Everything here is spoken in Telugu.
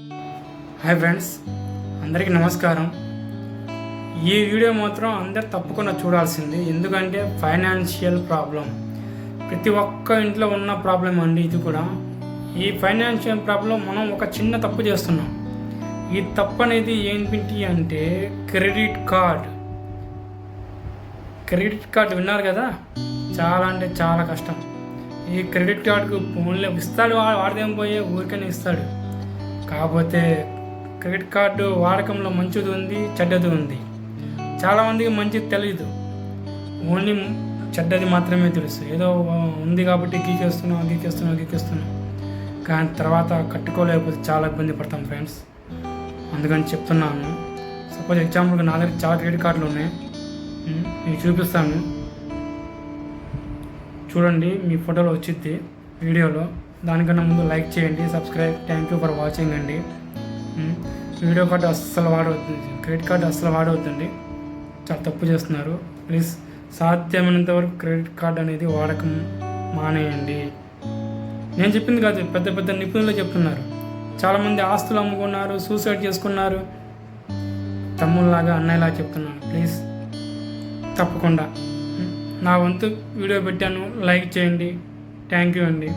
హాయ్ ఫ్రెండ్స్ అందరికీ నమస్కారం. ఈ వీడియో మాత్రం అందరు తప్పకుండా చూడాల్సింది. ఎందుకంటే ఫైనాన్షియల్ ప్రాబ్లం. ప్రతి ఒక్క ఇంట్లో ఉన్న ప్రాబ్లం అండి ఇది కూడా. ఈ ఫైనాన్షియల్ ప్రాబ్లం మనం ఒక చిన్న తప్పు చేస్తున్నాం. ఈ తప్పు అనేది ఏంటి అంటే క్రెడిట్ కార్డ్. క్రెడిట్ కార్డు విన్నారు కదా? చాలా అంటే చాలా కష్టం. ఈ క్రెడిట్ కార్డుకు ఫోన్లో ఇస్తాడు వాడదేం పోయే ఊరికనే ఇస్తాడు. కాకపోతే క్రెడిట్ కార్డు వాడకంలో మంచిది ఉంది చెడ్డది ఉంది. చాలామందికి మంచిది తెలియదు ఓన్లీ చెడ్డది మాత్రమే తెలుసు. ఏదో ఉంది కాబట్టి గీకేస్తున్నాం గీకేస్తున్నాం గీకేస్తున్నాం. కానీ తర్వాత కట్టుకోలేకపోతే చాలా ఇబ్బంది పడతాం ఫ్రెండ్స్. అందుకని చెప్తున్నాను. సపోజ్ ఎగ్జాంపుల్కి నా దగ్గర చాలా క్రెడిట్ కార్డులు ఉన్నాయి. నేను మీకు చూపిస్తాను. చూడండి మీ ఫోటోలో వచ్చింది వీడియోలో. దానికన్నా ముందు లైక్ చేయండి subscribe. Thank you for watching అండి. వీడియో కార్డు అస్సలు వాడవుతుంది క్రెడిట్ కార్డు అస్సలు వాడవుతుంది చాలా తప్పు చేస్తున్నారు. ప్లీజ్ సాధ్యమైనంత వరకు క్రెడిట్ కార్డ్ అనేది వాడకం మానేయండి. నేను చెప్పింది కాదు పెద్ద పెద్ద నిపుణులు చెప్తున్నారు. చాలామంది ఆస్తులు అమ్ముకున్నారు సూసైడ్ చేసుకున్నారు. తమ్ముళ్ళలాగా అన్నయ్యలా చెప్తున్నాను ప్లీజ్ తప్పకుండా. నా వంతు వీడియో పెట్టాను. లైక్ చేయండి. థ్యాంక్ యూ అండి.